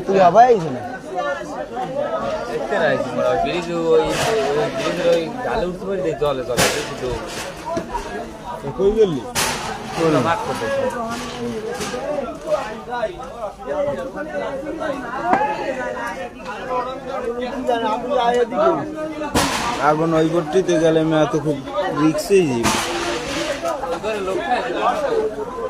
তুই আবার আইছে না? দেখতে মানে ব্রিজ ওই ওই ব্রিজের ওই গালে উঠতে পারি দেখ জলে জলে কিন্তু কই গেলি? মাঠ করতে আগুন ওই গেলে আমি এত খুব রিক্সেই লোক যাই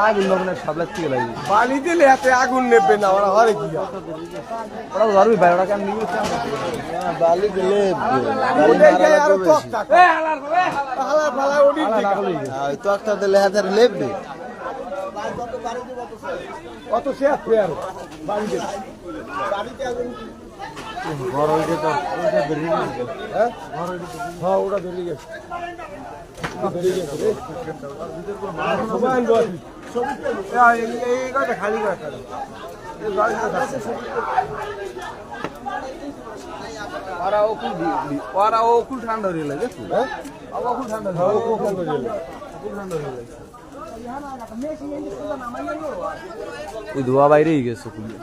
আগুন লগ্নের সাবলার থেকে লাগি বালি দিলে আগুন নেবে না ওরা হরে কি ওরা ধরবি ভাই ওরা কেন নিয়ে বালি দিলে ওটাই আরও তক্তা হালা ফালা ওডি তক্তা দিলে হাতের লেপবে কত শেষ ফেয়ার বালি দিলে বড় হইতে তো ওইটা বেরিয়ে গেছে। হ্যাঁ? হ্যাঁ ওটা বেরিয়ে গেছে। বেরিয়ে গেছে রে। সবাই এই গাড়িটা খালি করে এই গাড়িটা ওরা ওকুল ওরা ওকুল ঠান্ডা হয়ে লাগে হ্যাঁ? ওকুল ঠান্ডা হ্যাঁ ও কখন বেরিয়ে ওই ধোয়া বাইরেই গেছে। কুলি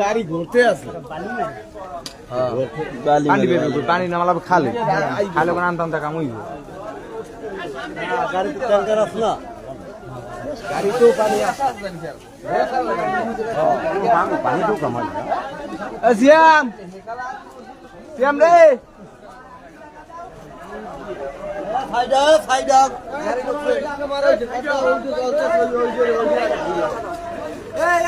গাড়ি ঘুরতে আছে। পানি করবে পানি নামালা খালে। খালে কোন আনতাম তা কাম হইব গাড়িতে ট্যাঙ্কার আছে না। গাড়িতেও পানি পানি তো কামাই সিয়াম! সিয়াম রে! ফাইদা ফাইদা এই এই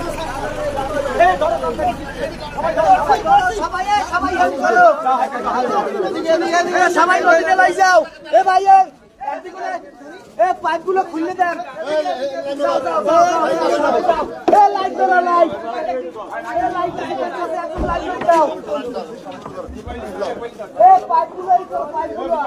সবাই নদীতে লাই যাও এ ভাই এ পাইপগুলো খুললে দেন পাইপগুলো পাইপগুলো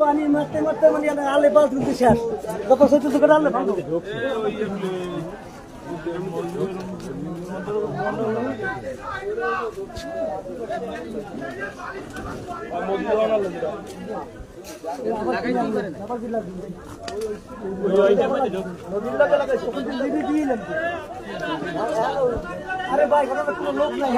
পানি মারতে মারতে মানে আলে বালতি দিতে শেষ কত সত্যি তো করে আলে ভালো আরে ভাই কোনো লোক নাই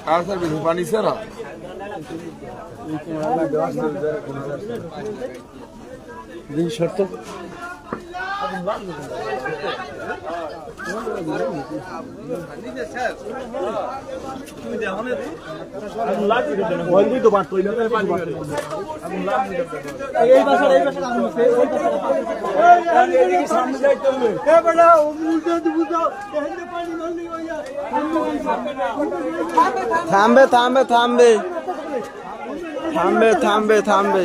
কার সার্ভিস পানি দিন শর্ত থামবে থামবে থামবে। থামবে থামবে থামবে।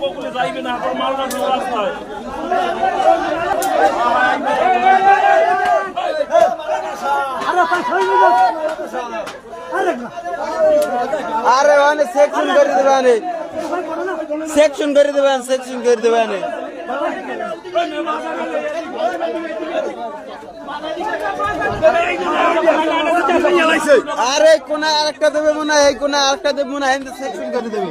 কোকুলে যাইবে না আপনার মাল রাখবে রাস্তায় আরে সেকশন করে দেবেন, সেকশন করে দেবেন, সেকশন করে দেবেন। আরে কোন আরেকটা দেবে মনে হয়, এই কোনা আরেকটা দেবে মনে হয় সেকশন করে দেবে।